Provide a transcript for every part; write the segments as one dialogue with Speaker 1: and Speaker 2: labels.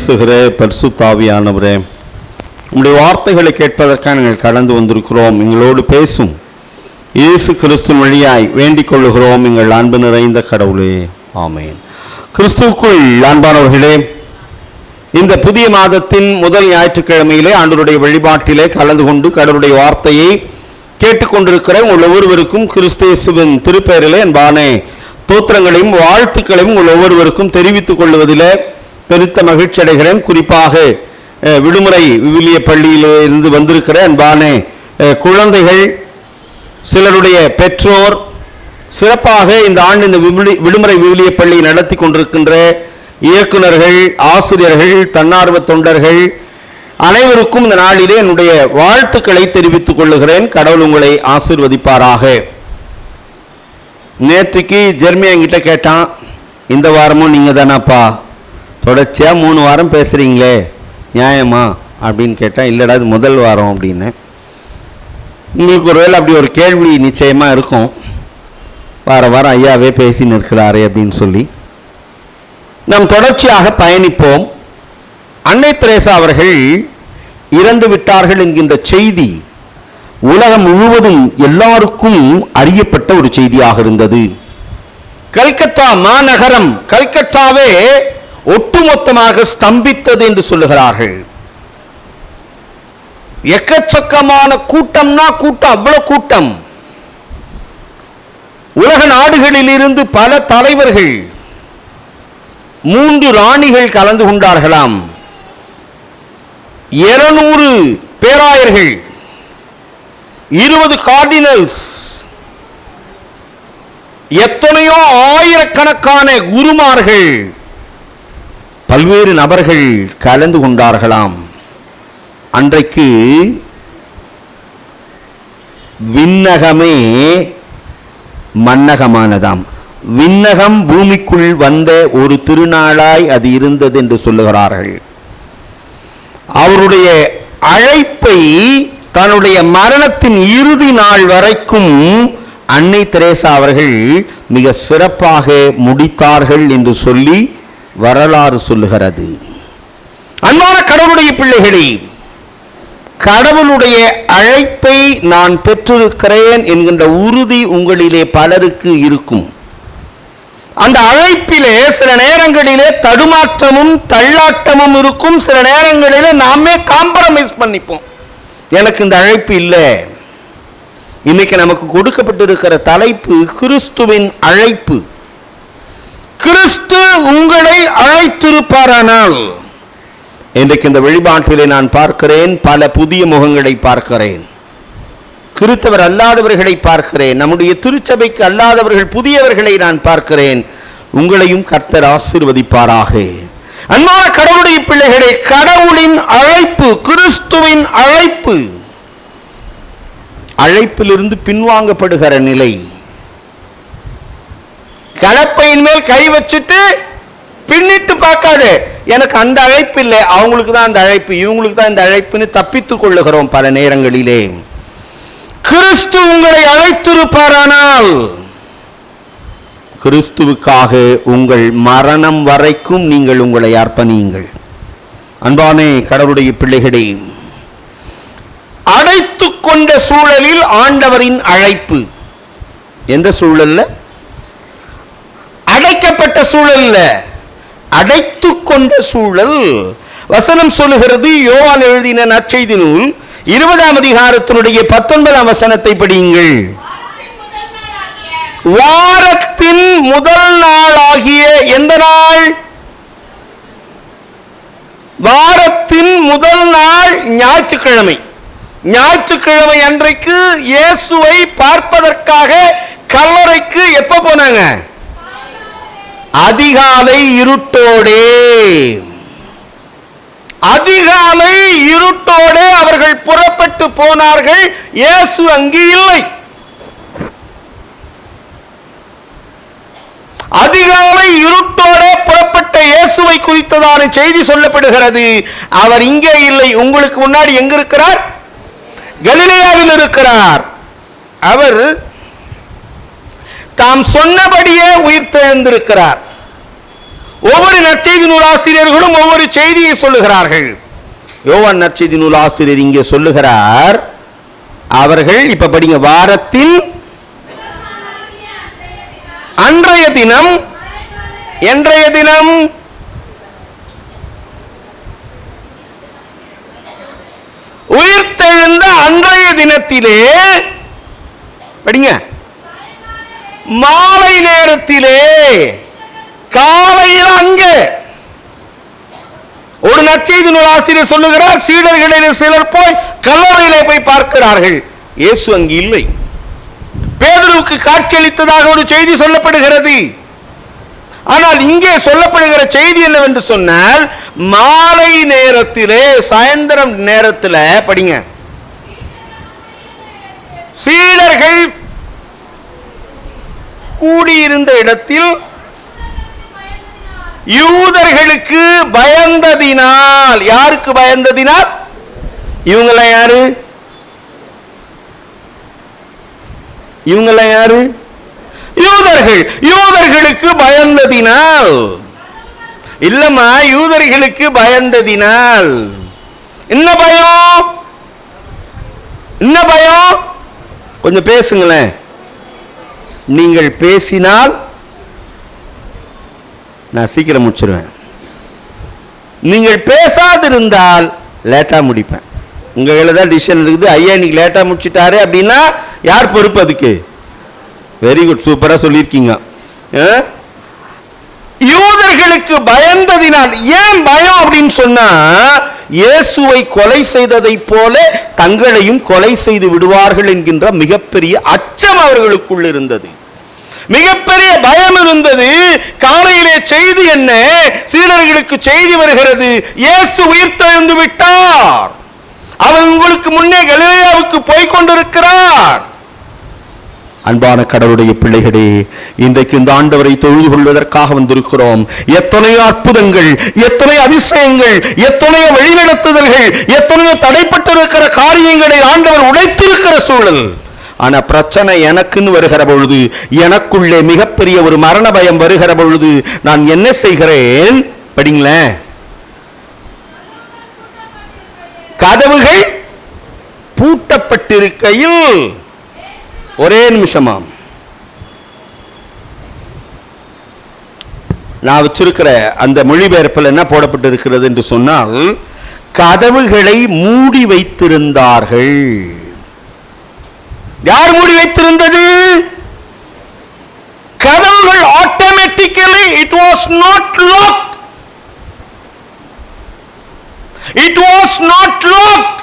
Speaker 1: பேசுகிற பரிசுத்தாவியானவரே. உங்களுடைய வார்த்தைகளை கேட்பதற்காக நாங்கள் கடந்து வந்திருக்கிறோம். எங்களோடு பேசும் இயேசு கிறிஸ்து வழியாய் வேண்டிக் கொள்ளுகிறோம். எங்கள் அன்பு நிறைந்த கடவுளே. ஆமேன். கிறிஸ்துவுக்குள் அன்பானவர்களே இந்த புதிய மாதத்தின் முதல் ஞாயிற்றுக்கிழமையிலே ஆண்டருடைய வழிபாட்டிலே கலந்து கொண்டு கடவுளுடைய வார்த்தையை கேட்டுக்கொண்டிருக்கிற உங்கள் ஒவ்வொருவருக்கும் கிறிஸ்தேசுவின் திருப்பெயரிலே அன்பான தோத்திரங்களையும் வாழ்த்துக்களையும் உங்கள் ஒவ்வொருவருக்கும் தெரிவித்துக் கொள்வதிலே பெருத்த மகிழ்ச்சி அடைகிறேன். குறிப்பாக விடுமுறை விவிலிய பள்ளியிலே இருந்து வந்திருக்கிற அன்பான குழந்தைகள் சிலருடைய பெற்றோர் சிறப்பாக இந்த ஆண்டு இந்த விடுமுறை விவிலிய பள்ளி நடத்தி கொண்டிருக்கின்ற இயக்குனர்கள் ஆசிரியர்கள் தன்னார்வ தொண்டர்கள் அனைவருக்கும் இந்த நாளிலே என்னுடைய வாழ்த்துக்களை தெரிவித்துக் கொள்ளுகிறேன். கடவுள் உங்களை ஆசிர்வதிப்பாராக. நேற்றுக்கு ஜெர்மி என்கிட்ட கேட்டான் இந்த வாரமும் நீங்கள் தானாப்பா தொடர்ச்சியாக மூணு வாரம் பேசுகிறீங்களே நியாயமா? அப்படின்னு கேட்டால் இல்லைடா இது முதல் வாரம் அப்படின்னு. உங்களுக்கு ஒருவேளை அப்படி ஒரு கேள்வி நிச்சயமாக இருக்கும். வார வாரம் ஐயாவே பேசின்னு இருக்கிறாரே அப்படின்னு சொல்லி. நாம் தொடர்ச்சியாக பயணிப்போம். அன்னை தெரேசா அவர்கள் இறந்து விட்டார்கள் என்கின்ற செய்தி உலகம் முழுவதும் எல்லாருக்கும் அறியப்பட்ட ஒரு செய்தியாக இருந்தது. கல்கத்தா மாநகரம் கல்கத்தாவே ஒட்டுமொத்தமாக ஸ்தம்பித்தது என்று சொல்லுகிறார்கள். எக்கச்சக்கமான கூட்டம்னா கூட்டம் அவ்வளவு கூட்டம். உலக நாடுகளில் இருந்து பல தலைவர்கள் மூன்று ராணிகள் கலந்து கொண்டார்களாம். இருநூறு பேராயர்கள் இருபது கார்டினல்ஸ் எத்தனையோ ஆயிரக்கணக்கான குருமார்கள் பல்வேறு நபர்கள் கலந்து கொண்டார்களாம். அன்றைக்கு விண்ணகமே மன்னகமானதாம். விண்ணகம் பூமிக்குள் வந்த ஒரு திருநாளாய் அது இருந்தது என்று சொல்லுகிறார்கள். அவருடைய அழைப்பை தன்னுடைய மரணத்தின் இறுதி நாள் வரைக்கும் அன்னை தெரேசா அவர்கள் மிக சிறப்பாக முடித்தார்கள் என்று சொல்லி வரலாறு சொல்லுகிறது. அன்பான கடவுளுடைய பிள்ளைகளே கடவுளுடைய அழைப்பை நான் பெற்றிருக்கிறேன் என்கின்ற உறுதி உங்களிலே பலருக்கு இருக்கும். அந்த அழைப்பிலே சில நேரங்களிலே தடுமாற்றமும் தள்ளாட்டமும் இருக்கும். சில நேரங்களிலே நாமே காம்ப்ரமைஸ் பண்ணிப்போம். எனக்கு இந்த அழைப்பு இல்லை. இன்னைக்கு நமக்கு கொடுக்கப்பட்டிருக்கிற தலைப்பு கிறிஸ்துவின் அழைப்பு. கிறிஸ்து உங்களை அழைத்திருப்பாரானால். இன்றைக்கு இந்த வழிபாட்டிலே நான் பார்க்கிறேன் பல புதிய முகங்களை பார்க்கிறேன். கிறித்தவர் அல்லாதவர்களை பார்க்கிறேன் நம்முடைய திருச்சபைக்கு அல்லாதவர்கள் புதியவர்களை நான் பார்க்கிறேன். உங்களையும் கர்த்தர் ஆசிர்வதிப்பாராக. அன்பான கடவுளுடைய பிள்ளைகளே கடவுளின் அழைப்பு கிறிஸ்துவின் அழைப்பு. அழைப்பிலிருந்து பின்வாங்கப்படுகிற நிலை. கலப்பையின் மேல் கை வச்சுட்டு பின்னிட்டு பார்க்காது. எனக்கு அந்த அழைப்பு இல்லை. அவங்களுக்கு தான் அந்த அழைப்பு. இவங்களுக்கு தான் இந்த அழைப்புன்னு தப்பித்துக் கொள்ளுகிறோம் பல நேரங்களிலே. கிறிஸ்து உங்களை அழைத்திருப்பாரானால் கிறிஸ்துவுக்காக உங்கள் மரணம் வரைக்கும் நீங்கள் உங்களை அர்ப்பணியுங்கள். அன்பானே கடவுளுடைய பிள்ளைகளே அடைத்து கொண்ட சூழலில் ஆண்டவரின் அழைப்பு. எந்த சூழல்ல? சூழல் சூழல்ல அடைத்து கொண்ட சூழல். வசனம் சொல்லுகிறது யோவான் எழுதின நற்செய்தி நூல் இருபதாம் அதிகாரத்தினுடைய பத்தொன்பதாம் வசனத்தை படியுங்கள். வாரத்தின் முதல் நாளாகிய எந்த நாள்? வாரத்தின் முதல் நாள் ஞாயிற்றுக்கிழமை. ஞாயிற்றுக்கிழமை அன்றைக்கு இயேசுவை பார்ப்பதற்காக கல்லறைக்கு எப்ப போனாங்க? அதிகாலை இருட்டோடே. அதிகாலை இருட்டோடே அவர்கள் புறப்பட்டு போனார்கள். இயேசு அங்கு இல்லை. அதிகாலை இருட்டோடே புறப்பட்ட இயேசுவை குறித்ததான செய்தி சொல்லப்படுகிறது. அவர் இங்கே இல்லை. உங்களுக்கு முன்னாடி எங்க இருக்கிறார் கலிலேயாவில் இருக்கிறார். அவர் தாம் சொன்னபடியே உயிர் தெழுந்திருக்கிறார் ஒவ்வொரு நற்செய்தி நூல் ஆசிரியர்களும் ஒவ்வொரு செய்தியை சொல்லுகிறார்கள். யோவான் நற்செய்தி நூல் ஆசிரியர் இங்கே சொல்லுகிறார் அவர்கள் இப்ப படிங்க வாரத்தின் அன்றைய தினம் என்றைய தினம்? உயிர்த்தெழுந்த அன்றைய தினத்திலே படிங்க மாலை நேரத்திலே காலையில் அங்கே. ஒரு நச்செய்தி நூல் ஆசிரியர் சொல்லுகிறார் சீடர்களில் சிலர் போய் கல்லறையிலே போய் பார்க்கிறார்கள். இயேசு அங்கு இல்லை. பேதுருவுக்கு காட்சியளித்ததாக ஒரு செய்தி சொல்லப்படுகிறது. ஆனால் இங்கே சொல்லப்படுகிற செய்தி என்னவென்று சொன்னால் மாலை நேரத்திலே சாயந்தரம் நேரத்தில் படிங்க. சீடர்கள் கூடியிருந்த இடத்தில் யூதர்களுக்கு பயந்ததினால் யாருக்கு பயந்ததினால்? இவங்கள யாரு? இவங்கள யாரு? யூதர்கள். யூதர்களுக்கு பயந்ததினால். இல்லம்மா யூதர்களுக்கு பயந்ததினால். என்ன பயம்? என்ன பயம்? கொஞ்சம் பேசுங்களேன். நீங்கள் பேசினால் நான் சீக்கிரம் முடிச்சிருவேன். நீங்கள் பேசாதிருந்தால் லேட்டாக முடிப்பேன். உங்கள் கையில் தான் டிசிஷன் இருக்குது. ஐயா இன்னைக்கு லேட்டாக முடிச்சிட்டாரு அப்படின்னா யார் பொறுப்பு அதுக்கு? வெரி குட் சூப்பராக சொல்லியிருக்கீங்க. ஆ? யூதர்களுக்கு பயந்ததினால் ஏன் பயம் அப்படின்னு சொன்னா இயேசுவை கொலை செய்ததைப் போல தங்களையும் கொலை செய்து விடுவார்கள் என்கின்ற மிகப்பெரிய அச்சம் அவர்களுக்குள் இருந்தது. மிகப்பெரிய பயம் இருந்தது. காலையிலே செய்தி என்ன? சீடர்களுக்கு செய்தி வருகிறது. இயேசு உயிர்த்தெழுந்து விட்டார். அவர் உங்களுக்கு முன்னே கலிலேயாவுக்கு போய் கொண்டிருக்கிறார் அன்பான கடவுளுடைய பிள்ளைகளே இன்றைக்கு இந்த ஆண்டவரை தொழுது கொள்வதற்காக வந்திருக்கிறோம். எத்தனையோ அற்புதங்கள் எத்தனையோ அதிசயங்கள் எத்தனையோ வழிநடத்துதல்கள் எத்தனையோ தடைப்பட்டிருக்கிற காரியங்களை ஆண்டவர் உடைத்திருக்கிற சூழல். ஆனால் பிரச்சனை எனக்குன்னு வருகிற பொழுது எனக்குள்ளே மிகப்பெரிய ஒரு மரண பயம் வருகிற பொழுது நான் என்ன செய்கிறேன்? படிங்களேன். கதவுகள் பூட்டப்பட்டிருக்கையில். ஒரே நிமிஷமாம். நான் வச்சிருக்கிற அந்த மொழிபெயர்ப்பில் என்ன போடப்பட்டு இருக்கிறது என்று சொன்னால் கதவுகளை மூடி வைத்திருந்தார்கள். யார் மூடி வைத்திருந்தது? கதவுகள் automatically it was not lock it was not lock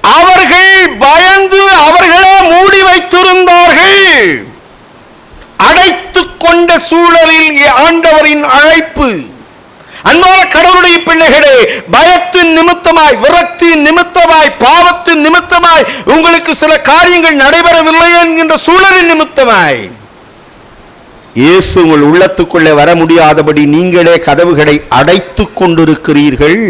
Speaker 1: அவர்கள் பயந்து அவர்களே மூடி வைத்திருந்தார்கள். அடைத்துக் கொண்ட சூழலில் ஆண்டவரின் அழைப்பு. அன்பான கடவுளுடைய பிள்ளைகளே பயத்தின் நிமித்தமாய் விரக்தியின் நிமித்தமாய் பாவத்தின் நிமித்தமாய் உங்களுக்கு சில காரியங்கள் நடைபெறவில்லை என்கின்ற சூழலின் நிமித்தமாய். இயேசு உங்கள் உள்ளத்துக்குள்ளே வர முடியாதபடி நீங்களே கதவுகளை அடைத்துக் கொண்டிருக்கிறீர்கள்.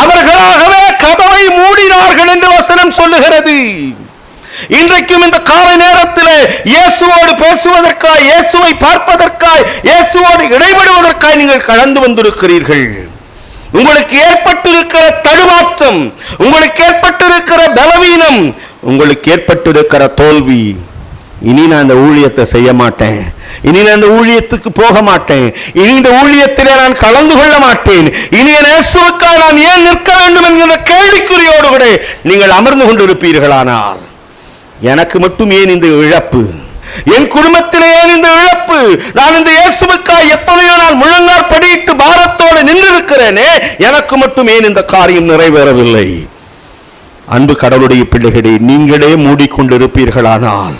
Speaker 1: அவர்களாகவே கதவை மூடினார்கள் என்று வசனம் சொல்லுகிறது. இன்றைக்கும் இந்த கால நேரத்தில் இயேசுவோடு பேசுவதற்காய் இயேசுவை பார்ப்பதற்காய் இயேசுவோடு இடைபடுவதற்காய் நீங்கள் கலந்து வந்திருக்கிறீர்கள். உங்களுக்கு ஏற்பட்டிருக்கிற தடுமாற்றம் உங்களுக்கு ஏற்பட்டிருக்கிற பலவீனம் உங்களுக்கு ஏற்பட்டிருக்கிற தோல்வி. இனி நான் இந்த ஊழியத்தை செய்ய மாட்டேன். இனி நான் இந்த ஊழியத்துக்கு போக மாட்டேன். இனி இந்த ஊழியத்திலே நான் கலந்து கொள்ள மாட்டேன். இனி நேசுவுக்காக நான் ஏன் நிற்க வேண்டும் என்கிற கேள்விக்குறியோடு கூட நீங்கள் அமர்ந்து கொண்டிருப்பீர்களானால் எனக்கு மட்டும் ஏன் இந்த இழப்பு? என் குடும்பத்திலே ஏன் இந்த இழப்பு? நான் இந்த இயேசுக்காய் எத்தனையோ நாள் முழங்கால் படியிட்டு பாரத்தோடு நின்றிருக்கிறேனே? எனக்கு மட்டும் ஏன் இந்த காரியம் நிறைவேறவில்லை? அன்பு கடவுளுடைய பிள்ளைகளை நீங்களே மூடிக்கொண்டிருப்பீர்களானால்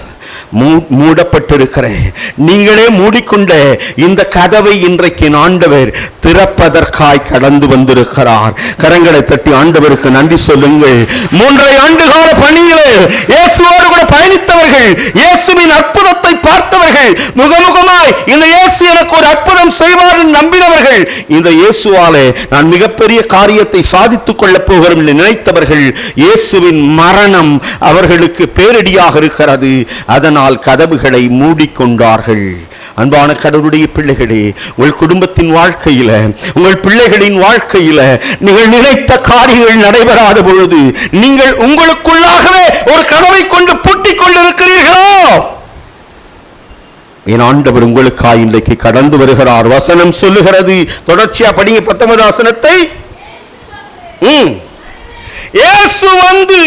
Speaker 1: மூடப்பட்டிருக்கிறேன். நீங்களே மூடிக்கொண்ட இந்த கதவை இன்றைக்கு ஆண்டவர் திறப்பதற்காய் கடந்து வந்திருக்கிறார். கரங்களை தட்டி ஆண்டவருக்கு நன்றி சொல்லுங்கள். மூன்றரை ஆண்டுகால பணியிலே இயேசுவோடு கூட பயணித்தவர்கள் இயேசுவின் அற்புதத்தை பார்த்தவர்கள் முகமுகமாய் இந்த இயேசு எனக்கு ஒரு அற்புதம் செய்வார் நம்பினவர்கள் இந்த இயேசுவாலே நான் மிகப்பெரிய காரியத்தை சாதித்துக் கொள்ளப் போகிறோம் என்று நினைத்தவர்கள் இயேசுவின் மரணம் அவர்களுக்கு பேரிடியாக இருக்கிறது. அதனால் கதவுகளை மூடிக்கொண்டார்கள். அன்பான கடவுளுடைய பிள்ளைகளே உங்கள் குடும்பத்தின் வாழ்க்கையில உங்கள் பிள்ளைகளின் வாழ்க்கையில நீங்கள் நினைத்த காரியங்கள் நடைபெறாத பொழுது நீங்கள் உங்களுக்குள்ளாகவே ஒரு கதவை கொண்டு பூட்டிக் கொண்டிருக்கிறீர்களோ? என் ஆண்டவர் உங்களுக்காய் இன்றைக்கு கடந்து வருகிறார். வசனம் சொல்லுகிறது. தொடர்ச்சியா படிங்க பத்தொன்பது வசனத்தை இயேசு வந்து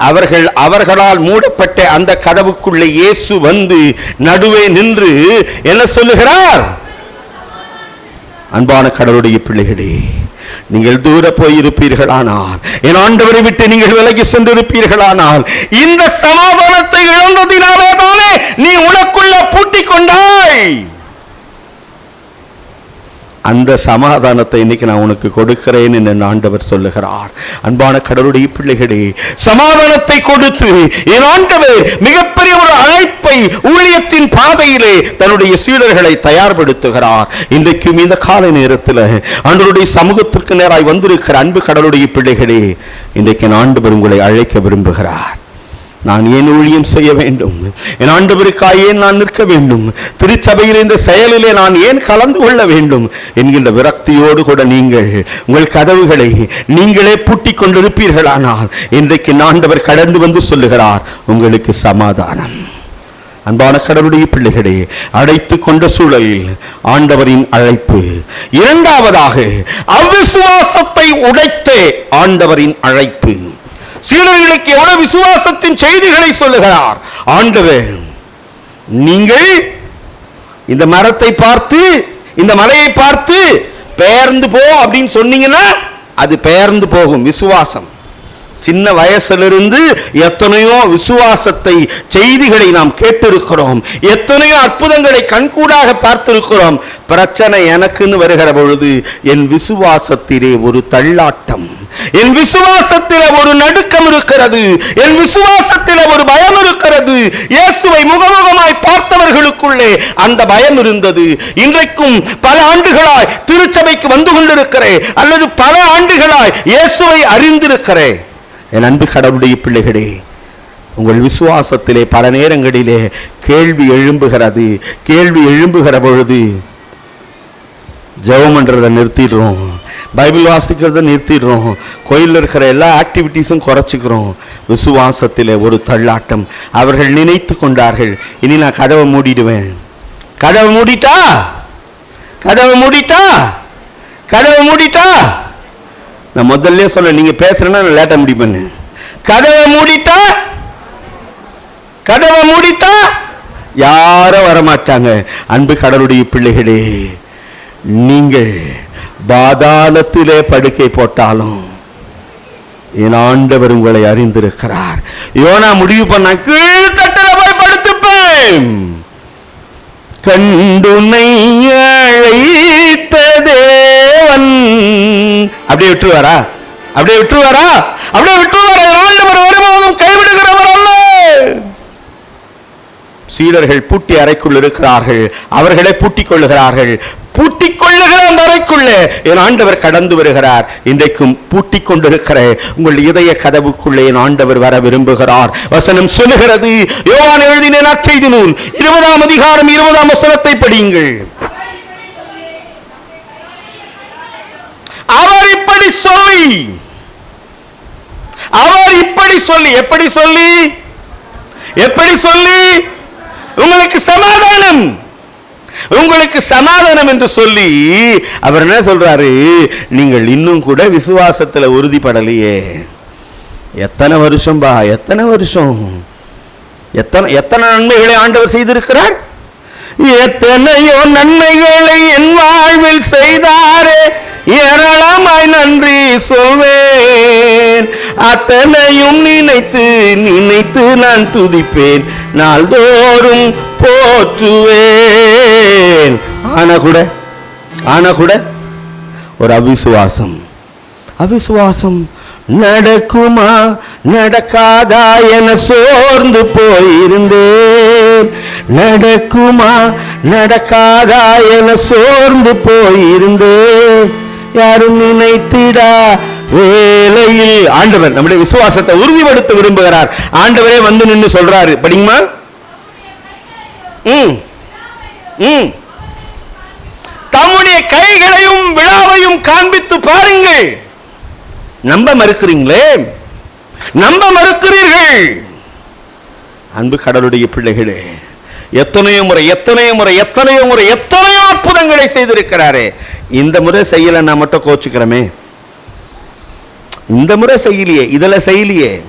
Speaker 1: அவர்கள் அவர்களால் மூடப்பட்ட அந்த கதவுக்குள்ளே இயேசு வந்து நடுவே நின்று என்ன சொல்லுகிறார்? அன்பான கடவுளுடைய பிள்ளைகளே நீங்கள் தூர போயிருப்பீர்களானால் என் ஆண்டவரை விட்டு நீங்கள் விலகி சென்றிருப்பீர்களானால் இந்த சமாதானத்தை இழந்தது தானே நீ உனக்குள்ள பூட்டிக் கொண்டாய் அந்த சமாதானத்தை இன்னைக்கு நான் உனக்கு கொடுக்கிறேன் என்று ஆண்டவர் சொல்லுகிறார். அன்பான கடவுளுடைய பிள்ளைகளே சமாதானத்தை கொடுத்து என் ஆண்டவர் மிகப்பெரிய ஒரு அழைப்பை ஊழியத்தின் பாதையிலே தன்னுடைய சீடர்களை தயார்படுத்துகிறார். இன்றைக்கும் இந்த காலை நேரத்தில் ஆண்டவருடைய சமூகத்திற்கு நேராய் வந்திருக்கிற அன்பு கடவுளுடைய பிள்ளைகளே இன்றைக்கு என் ஆண்டவர் உங்களை அழைக்க விரும்புகிறார். நான் ஏன் ஊழியம் செய்ய வேண்டும்? என் ஆண்டவருக்காக ஏன் நான் நிற்க வேண்டும். திருச்சபையில் இந்த செயலிலே நான் ஏன் கலந்து கொள்ள வேண்டும்? என்கின்ற விரக்தியோடு கூட நீங்கள் உங்கள் கதவுகளை நீங்களே பூட்டிக் கொண்டிருப்பீர்களானால் இன்றைக்கு ஆண்டவர் கடந்து வந்து சொல்லுகிறார் உங்களுக்கு சமாதானம். அன்பான கடவுளுடைய பிள்ளைகளே அடைத்து கொண்ட சூழலில் ஆண்டவரின் அழைப்பு. இரண்டாவதாக அவிசுவாசத்தை உடைத்தே ஆண்டவரின் அழைப்பு. சீடர்களுக்கு எவ்வளவு விசுவாசத்தின் செய்திகளை சொல்லுகிறார்? ஆண்டவர் நீங்கள் இந்த மரத்தை பார்த்து இந்த மலையை பார்த்து பெயர்ந்து போ அப்படின்னு சொன்னீங்கன்னா அது பெயர்ந்து போகும் விசுவாசம். சின்ன வயசிலிருந்து எத்தனையோ விசுவாசத்தை செய்திகளை நாம் கேட்டிருக்கிறோம். எத்தனையோ அற்புதங்களை கண்கூடாக பார்த்திருக்கிறோம். பிரச்சனை எனக்குன்னு வருகிற பொழுது என் விசுவாசத்திலே ஒரு தள்ளாட்டம். என் விசுவாசத்தில் ஒரு நடுக்கம் இருக்கிறது. என் விசுவாசத்தில் ஒரு பயம் இருக்கிறது. இயேசுவை முகமுகமாய் பார்த்தவர்களுக்குள்ளே அந்த பயம் இருந்தது. இன்றைக்கும் பல ஆண்டுகளாய் திருச்சபைக்கு வந்து கொண்டிருக்கிறேன். அல்லது பல ஆண்டுகளாய் இயேசுவை அறிந்திருக்கிறேன். என் அன்பு கடவுளுடைய பிள்ளைகளே உங்கள் விசுவாசத்திலே பல நேரங்களிலே கேள்வி எழும்புகிறது. கேள்வி எழும்புகிற பொழுது ஜெபம் பண்றதை நிறுத்திடுறோம். பைபிள் வாசிக்கிறத நிறுத்திடுறோம். கோயிலில் இருக்கிற எல்லா ஆக்டிவிட்டீஸும் குறைச்சிக்கிறோம். விசுவாசத்தில் ஒரு தள்ளாட்டம். அவர்கள் நினைத்து கொண்டார்கள் இனி நான் கதவை மூடிடுவேன். கதவை மூடிட்டா? கதவை மூடிட்டா? கதவை மூடிட்டா? நான் முதல்ல சொல்ல நீங்க பேசுறேன்னா நான் லேட்டா முடிப்பேன்னு கதவை மூடிட்டா? கதவை மூடிட்டா? யாரும் வரமாட்டாங்க. அன்பு கடவுளுடைய பிள்ளைகளே நீங்கள் பாதாளத்திலே படுக்கை போட்டாலும் என் ஆண்டவர் உங்களை அறிந்திருக்கிறார். யோனா முடிவு பண்ண கீழ்கட்டில போய் படுத்துப்பேன். கண்டுனை அழைத்த தேவன். அப்படியே விட்டுருவாரா? அப்படியே விட்டுருவாரா? அப்படியே விட்டுருவாரா? என் ஆண்டவர் ஒருபோதும் கைவிடுகிறவர் அல்ல. சீடர்கள் பூட்டி அறைக்குள் இருக்கிறார்கள். அவர்களை பூட்டிக் கொள்ளுகிறார்கள். பூட்டிக் கொள்ளுகிற அந்த அறைக்குள்ளே என் ஆண்டவர் கடந்து வருகிறார். இன்றைக்கும் பூட்டிக் கொண்டிருக்கிற உங்கள் இதய கதவுக்குள்ளே என் ஆண்டவர் வர விரும்புகிறார். வசனம் சொல்லுகிறது. யோவான் எழுதின நற்செய்தி நூல். இருபதாம் அதிகாரம் இருபதாம் வசனத்தை படியுங்கள். அவர் இப்படி சொல்லி அவர் இப்படி சொல்லி எப்படி சொல்லி? எப்படி சொல்லி? உங்களுக்கு சமாதானம். உங்களுக்கு சமாதானம் என்று சொல்லி அவர் என்ன சொல்றாரு? நீங்கள் இன்னும் கூட விசுவாசத்துல உறுதிப்படலையே. எத்தனை வருஷம் பா எத்தனை வருஷம்? எத்தனை எத்தனை நன்மைகளை ஆண்டவர் செய்திருக்கிறார்? எத்தனையோ நன்மைகளை என் வாழ்வில் செய்தாரே. ஏராளமாய் நன்றி சொல்வேன். அத்தனையும் நினைத்து நினைத்து நான் துதிப்பேன். நாள்தோறும் போற்றுவேன். ஆனா கூட ஆனா கூட ஒரு அவிசுவாசம். அவிசுவாசம் நடக்குமா நடக்காதா என சோர்ந்து போயிருந்தேன். நடக்குமா நடக்காதா என சோர்ந்து போயிருந்தேன். யாரும் நினைத்திடா வேலையில். ஆண்டவர் நம்முடைய விசுவாசத்தை உறுதிப்படுத்த விரும்புகிறார். ஆண்டவரே வந்து நின்று சொல்றாரு. படிங்கம்மா ம். தம்முடைய கைகளையும் விழாவையும் காண்பித்து பாருங்கள். நம்ப மறுக்கிறீங்களே? நம்ப மறுக்கிறீர்கள். அன்பு கடலுடைய பிள்ளைகளே எத்தனையோ முறை எத்தனையோ முறை எத்தனையோ முறை எத்தனையோ அற்புதங்களை செய்திருக்கிறாரே. இந்த முறை செய்யலை நான் மட்டும் கோச்சுக்கிறோமே. இந்த முறை செய்யலையே இதுல செய்யலையே.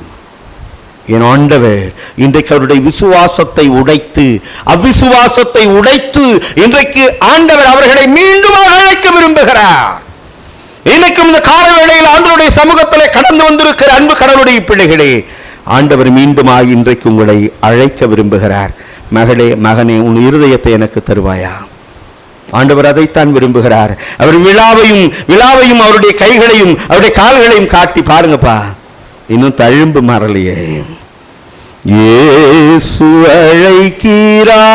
Speaker 1: என் ஆண்டவர் இன்றைக்கு அவருடைய விசுவாசத்தை உடைத்து அவ்விசுவாசத்தை உடைத்து இன்றைக்கு ஆண்டவர் அவர்களை மீண்டும் அழைக்க விரும்புகிறார். இன்னைக்கும் இந்த கால வேளையில் ஆண்டவருடைய சமூகத்தில் கடந்து வந்திருக்கிற அன்பு கடவுளுடைய பிள்ளைகளே ஆண்டவர் மீண்டுமாக இன்றைக்கு உங்களை அழைக்க விரும்புகிறார். மகளே மகனே உன் இருதயத்தை எனக்கு தருவாயா? ஆண்டவர் அதைத்தான் விரும்புகிறார். அவர் விழாவையும் விழாவையும் அவருடைய கைகளையும் அவருடைய கால்களையும் காட்டி பாருங்கப்பா. இன்னும் தழும்பு மாறலையே. ஏசு அழைக்கிறா.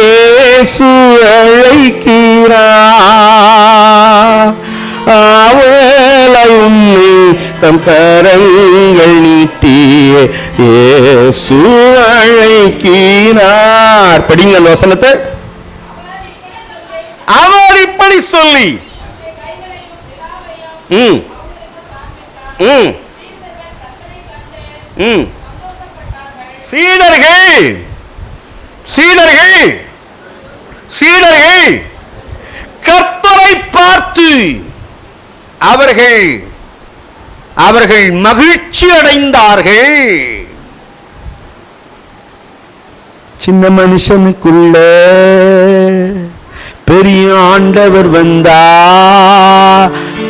Speaker 1: ஏசு அழைக்கிறா. அவளை உன்னை தம் கரங்கள் நீட்டியே. ஏசு அழைக்கிறார். படிங்க அந்த வசனத்தை. அவர் இப்படி சொல்லி. ம். ம். ம். சீடர்கள். சீடர்கள். சீடர்கள். கர்த்தரை பார்த்து அவர்கள் அவர்கள் மகிழ்ச்சி அடைந்தார்கள். சின்ன மனுஷனுக்குள்ள பெரிய ஆண்டவர் வந்தா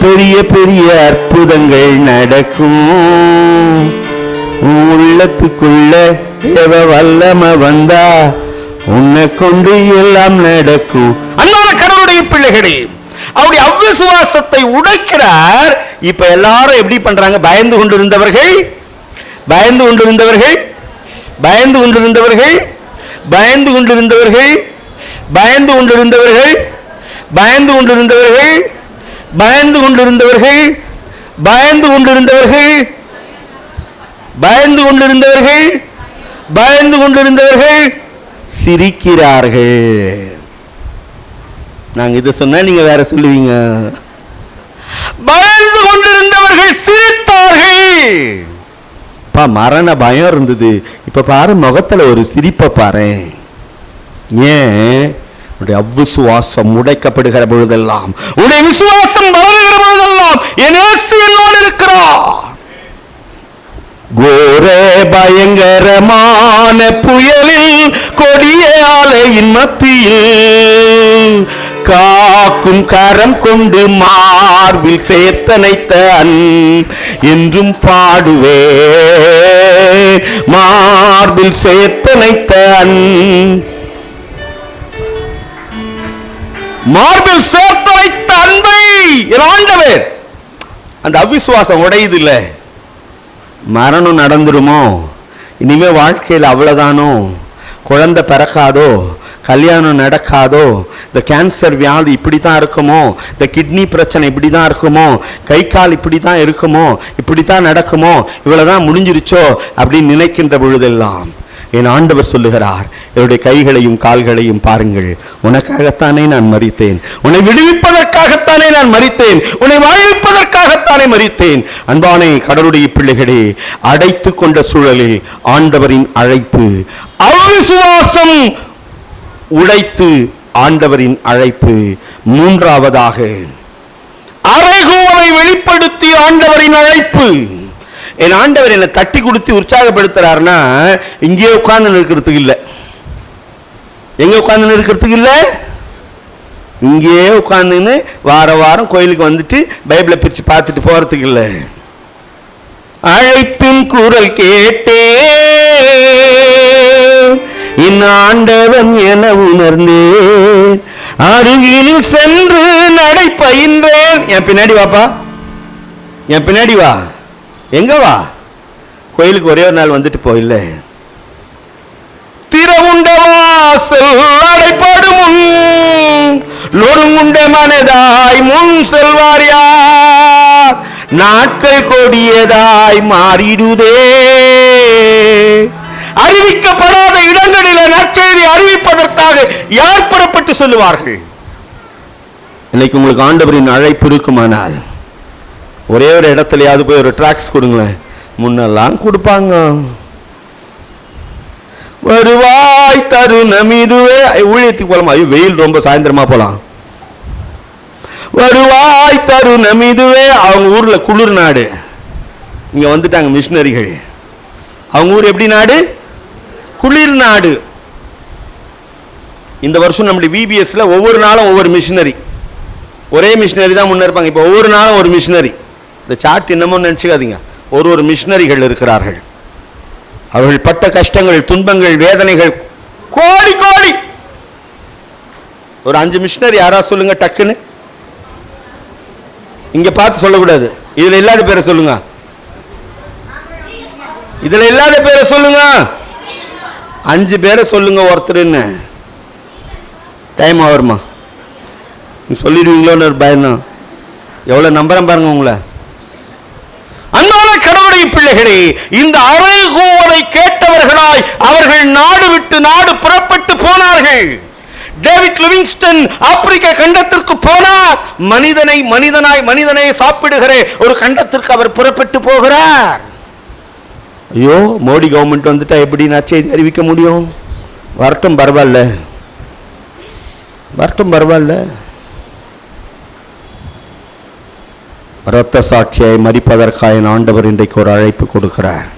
Speaker 1: பெரிய பெரிய அற்புதங்கள் நடக்கும். உள்ளத்துக்குள்ள தேவ வல்லம வந்தா உன்னை கொண்டு எல்லாம் நடக்கும். அன்பான கடவுளுடைய பிள்ளைகளே அவருடைய அவ்விசுவாசத்தை உடைக்கிறார். இப்ப எல்லாரும் எப்படி பண்றாங்க? பயந்து கொண்டிருந்தவர்கள் பயந்து கொண்டிருந்தவர்கள் பயந்து கொண்டிருந்தவர்கள் பயந்து கொண்டிருந்தவர்கள் பயந்து கொண்டிருந்தவர்கள் பயந்து கொண்டிருந்தவர்கள் பயந்து கொண்டிருந்தவர்கள் பயந்து கொண்டிருந்தவர்கள் பயந்து கொண்டிருந்தவர்கள் பயந்து கொண்டிருந்தவர்கள் சிரிக்கிறார்கள். நாங்க இதை சொன்னா நீங்க வேற சொல்லுவீங்க. பயந்து கொண்டிருந்தவர்கள் சிரித்தார்கள். பா மரண பயம் இருந்தது. இப்ப பாரு முகத்துல ஒரு சிரிப்பை பாரு ஏன்? உடைய அவ்விசுவாசம் உடைக்கப்படுகிற பொழுதெல்லாம் உடைய விசுவாசம் வளர்கிற பொழுதெல்லாம் இயேசு என்னோடு இருக்கிறார். கோர பயங்கரமான புயலில் கொடிய அலையின் மத்தியில் காக்கும் கரம் கொண்டு மார்பில் சேர்த்தனைத்த அன் என்றும் பாடுவே. மார்பில் சேர்த்தனைத்த அன் மார்பில் சேர்த்தனைத்த அன்பை ஆண்டவர். அந்த அவிசுவாசம் உடையுது இல்லை மரணம் நடந்துடுமோ இனிமே வாழ்க்கையில் அவ்வளோதானோ குழந்தை பிறக்காதோ? கல்யாணம் நடக்காதோ? இந்த கேன்சர் வியாதி இப்படி தான் இருக்குமோ? இந்த கிட்னி பிரச்சனை இப்படி தான் இருக்குமோ? கை கால் இப்படி தான் இருக்குமோ? இப்படி தான் நடக்குமோ? இவ்வளோ தான் முடிஞ்சிருச்சோ? அப்படின்னு நினைக்கின்ற பொழுதெல்லாம் என் ஆண்டவர் சொல்லுகிறார் என்னுடைய கைகளையும் கால்களையும் பாருங்கள். உனக்காகத்தானே நான் மறித்தேன் உன்னை விடுவிப்பதற்காகத்தானே நான் மறித்தேன் உன்னை வாழ்விப்பதற்காகத்தானே மறித்தேன் அன்பானே கடவுளுடைய பிள்ளைகளே அடைத்து கொண்ட சூழலில் ஆண்டவரின் அழைப்பு அவிசுவாசம் உடைத்து ஆண்டவரின் அழைப்பு. மூன்றாவதாக அறைகூவலை வெளிப்படுத்தி ஆண்டவரின் அழைப்பு. என் ஆண்டவர் என்னை தட்டி கொடுத்து உற்சாகப்படுத்துறாருன்னா இங்கேயே உட்கார்ந்து இருக்கிறதுக்கு இல்லை. எங்கே உட்கார்ந்து இருக்கிறதுக்கு இல்லை? இங்கேயே உட்காந்துன்னு வார வாரம் கோயிலுக்கு வந்துட்டு பைபிளை பிரித்து பார்த்துட்டு போகிறதுக்கு இல்லை. அழைப்பின் குரல் கேட்டே என் ஆண்டவன் என உணர்ந்தேன். அருகில் சென்று நடை பயின்றேன் என் பின்னாடி வாப்பா. என் பின்னாடி வா. எங்க வா? கோயிலுக்கு ஒரே ஒரு நாள் வந்துட்டு போயில்ல. திறவுண்டவாசல் அடைப்படும் முன் நொறுங்குண்ட மனதாய் முன் செல்வார் யார் நாட்கள் கொடியதாய் மாறிடுதே. அறிவிக்கப்படாத இடங்களில் நற்செய்தி அறிவிப்பதற்காக யார் புறப்பட்டு சொல்லுவார்கள்? இன்னைக்கு உங்களுக்கு ஆண்டவரின் அழைப்பு இருக்குமானால் ஒரே ஒரு இடத்துலையாவது போய் ஒரு ட்ராக்ஸ் கொடுங்களேன். முன்னெல்லாம் கொடுப்பாங்க. வருவாய் தருணம் இதுவே. ஊழியத்துக்கு போலாமா? ஐயோ வெயில் ரொம்ப சாயந்தரமா போலாம். வருவாய் தருணம் இதுவே. அவங்க ஊரில் குளிர் நாடு. இங்கே வந்துட்டாங்க மிஷினரிகள் அவங்க ஊர் எப்படி நாடு? குளிர் நாடு. இந்த வருஷம் நம்முடைய விபிஎஸ்ல ஒவ்வொரு நாளும் ஒவ்வொரு மிஷினரி ஒரே மிஷினரி தான் முன்னே இருப்பாங்க. இப்போ ஒவ்வொரு நாளும் ஒரு மிஷினரி இந்த சாட் என்னமோ நினச்சிக்காதீங்க. ஒரு ஒரு மிஷினரிகள் இருக்கிறார்கள். அவர்கள் பட்ட கஷ்டங்கள் துன்பங்கள் வேதனைகள் கோடி கோடி. ஒரு அஞ்சு மிஷினரி யாரா சொல்லுங்க டக்குன்னு? இங்க பார்த்து சொல்லக்கூடாது. இதுல இல்லாத பேரை சொல்லுங்க. இதுல இல்லாத பேரை சொல்லுங்க. அஞ்சு பேரை சொல்லுங்க ஒருத்தருன்னு டைம் ஆகுமா சொல்லிடுவீங்களோன்னு ஒரு பயம்தான். எவ்வளவு நம்புறேன் பாருங்க உங்களை. அன்பான கடவுடைய பிள்ளைகளே இந்த அறைகூவலை கேட்டவர்களாய் அவர்கள் நாடு விட்டு நாடு புறப்பட்டு போனார்கள். டேவிட் லிவிங்ஸ்டன் ஆப்பிரிக்க கண்டத்திற்கு போனார். மனிதனை மனிதனாய் மனிதனை சாப்பிடுகிற ஒரு கண்டத்திற்கு அவர் புறப்பட்டு போகிறார். ஐயோ மோடி கவர்மெண்ட் வந்துட்டா எப்படி நான் செய்தி அறிவிக்க முடியும்? வரட்டும் பரவாயில்ல. வரட்டும் பரவாயில்ல. இரத்த சாட்சியை மறிப்பதற்காக என் ஆண்டவர் இன்றைக்கு ஒரு அழைப்பு கொடுக்கிறார்.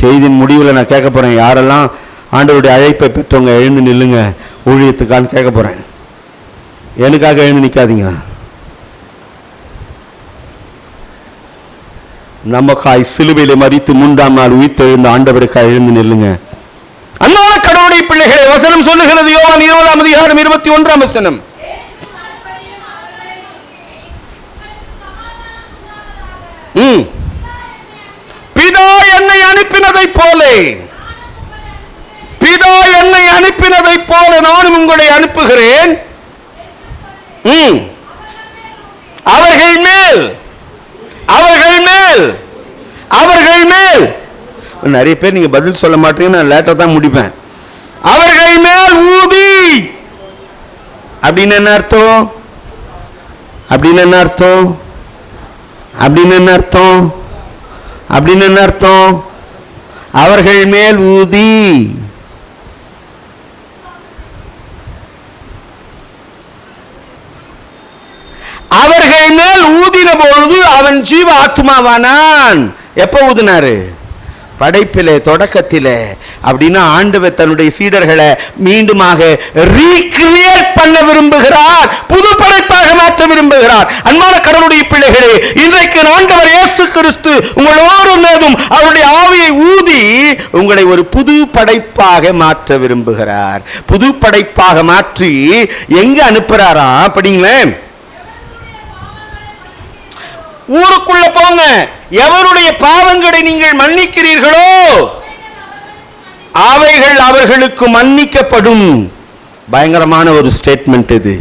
Speaker 1: செய்தியின் முடிவில் நான் கேட்க போகிறேன் யாரெல்லாம் ஆண்டவருடைய அழைப்பை பெற்றவங்க எழுந்து நில்லுங்க ஊழியத்துக்கான்னு கேட்க போகிறேன் எனக்காக எழுந்து நிற்காதீங்க நமக்காய் சிலுவையில் மறித்து மூன்றாம் நாள் உயிர்த்தெழுந்த ஆண்டவருக்காக எழுந்து நில்லுங்க. அன்பான கடவுளுடைய பிள்ளைகளை வசனம் சொல்லுகிறது. யோவான் இருபதாம் அதிகாரம் இருபத்தி ஒன்றாம் வசனம் ம். பிதா என்னை அனுப்பினதை போலே. பிதா என்னை அனுப்பினதை போல நானும் உங்களை அனுப்புகிறேன். அவர்கள் மேல். அவர்கள் மேல். அவர்கள் மேல். நிறைய பேர் நீங்க பதில் சொல்ல மாட்டீங்க நான் லேட்டா தான் முடிப்பேன். அவர்கள் மேல் ஊதி. அப்படின்னு என்ன அர்த்தம்? அப்படின்னு என்ன அர்த்தம்? அப்படின்னு என்ன அர்த்தம்? அப்படின்னு என்ன அர்த்தம்? அவர்கள் மேல் ஊதி. அவர்கள் மேல் ஊதின பொழுது அவன் ஜீவ ஆத்மாவானான் எப்ப ஊதினாரு? படைப்பிலே தொடக்கத்திலே. அப்படின்னா ஆண்டவர் தன்னுடைய சீடர்களை மீண்டுமாக ரீக்ரியேட் பண்ண விரும்புகிறார். புது படைப்பாக மாற்ற விரும்புகிறார். அன்பான கடவுளுடைய பிள்ளைகளே இன்றைக்கு ஆண்டவர் இயேசு கிறிஸ்து உங்களோடு மேதும் அவருடைய ஆவியை ஊதி உங்களை ஒரு புது படைப்பாக மாற்ற விரும்புகிறார். புது படைப்பாக மாற்றி எங்க அனுப்புறாரா அப்படிங்களேன் ஊருக்குள்ள போங்க. எவருடைய பாவங்களை நீங்கள் மன்னிக்கிறீர்களோ அவைகள் அவர்களுக்கு மன்னிக்கப்படும். பயங்கரமான ஒரு ஸ்டேட்மெண்ட் இது.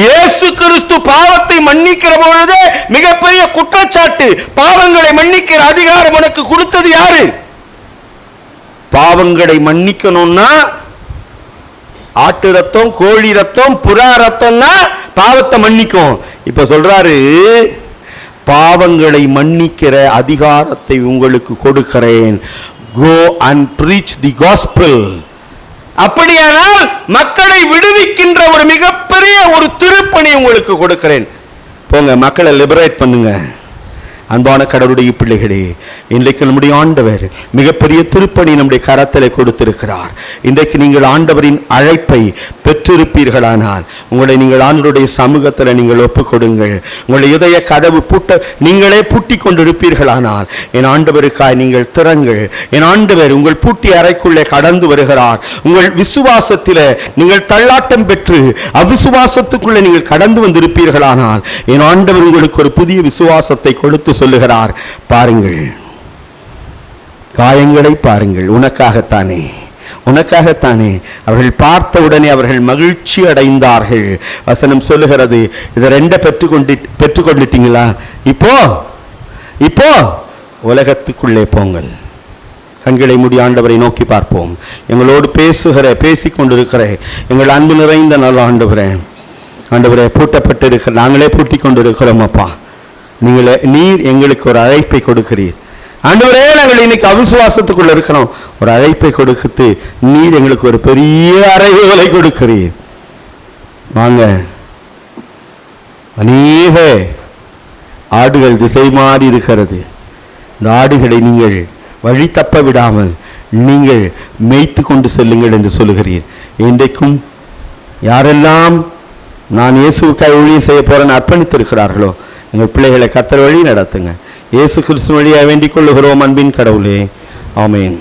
Speaker 1: இயேசு கிறிஸ்து பாவத்தை மன்னிக்கிற பொழுது மிகப்பெரிய குற்றச்சாட்டு. பாவங்களை மன்னிக்கிற அதிகாரம் உனக்கு கொடுத்தது யாரு? பாவங்களை மன்னிக்கணும்னா ஆட்டு ரத்தம் கோழி ரத்தம் புறா ரத்தம்னா பாவத்தை மன்னிக்கும். இப்ப சொல்றாரு பாவங்களை மன்னிக்கிற அதிகாரத்தை உங்களுக்கு கொடுக்கிறேன். Go and preach the gospel அப்படியானால் மக்களை விடுவிக்கின்ற ஒரு மிகப்பெரிய ஒரு திருப்பணி உங்களுக்கு கொடுக்கிறேன். போங்க மக்களை லிபரேட் பண்ணுங்க. அன்பான கடவுளுடைய பிள்ளைகளே இன்றைக்கு நம்முடைய ஆண்டவர் மிகப்பெரிய திருப்பணி நம்முடைய கரத்தில் கொடுத்திருக்கிறார். இன்றைக்கு நீங்கள் ஆண்டவரின் அழைப்பை பெற்றிருப்பீர்களானால் உங்களை நீங்கள் ஆண்டவருடைய சமூகத்தில் நீங்கள் ஒப்புக்கொடுங்கள். உங்களுடைய இதய கதவு பூட்ட நீங்களே பூட்டி கொண்டிருப்பீர்களானால் என் ஆண்டவருக்காய் நீங்கள் திறங்கள். என் ஆண்டவர் உங்கள் பூட்டி அறைக்குள்ளே கடந்து வருகிறார். உங்கள் விசுவாசத்தில் நீங்கள் தள்ளாட்டம் பெற்று அவிசுவாசத்துக்குள்ளே நீங்கள் கடந்து வந்திருப்பீர்களானால் என் ஆண்டவர் உங்களுக்கு ஒரு புதிய விசுவாசத்தை கொடுத்து சொல்லுகிறார். பாருங்கள். காயங்களை பாருங்கள். உனக்காகத்தானே. உனக்காகத்தானே. அவர்கள் பார்த்த உடனே அவர்கள் மகிழ்ச்சி அடைந்தார்கள். வசனம் சொல்லுகிறது. இதை ரெண்ட பெற்றுக்கொண்டு பெற்றுக்கொண்டுட்டீங்களா? இப்போ இப்போ உலகத்துக்குள்ளே போங்கள். கண்களை மூடி ஆண்டவரை நோக்கி பார்ப்போம். எங்களோடு பேசுகிற பேசிக் கொண்டிருக்கிற எங்கள் அன்பு நிறைந்த நல்ல ஆண்டவரே. ஆண்டவரே பூட்டப்பட்டிருக்கிற நாங்களே பூட்டி கொண்டிருக்கிறோம் அப்பா. நீங்களே நீர் எங்களுக்கு ஒரு அழைப்பை கொடுக்கிறீர். ஆண்டவரே நாங்கள் இன்னைக்கு அவிசுவாசத்துக்குள்ள இருக்கிறோம். ஒரு அழைப்பை கொடுத்து நீர் எங்களுக்கு ஒரு பெரிய அறைவுகளை கொடுக்கிறீர். வாங்க. அநேக ஆடுகள் திசை மாறி இருக்கிறது. இந்த ஆடுகளை நீங்கள் வழி தப்ப விடாமல் நீங்கள் மேய்த்து கொண்டு செல்லுங்கள் என்று சொல்லுகிறீர். இன்றைக்கும் யாரெல்லாம் நான் இயேசுக்காய் ஊழியம் செய்ய போறேன்னு அர்ப்பணித்திருக்கிறார்களோ எங்கள் பிள்ளைகளை கத்தர் வழி நடத்துங்க. இயேசு கிறிஸ்து வழியாக வேண்டிக் கொள்ளுகிறோம் அன்பின் கடவுளே. ஆமேன்.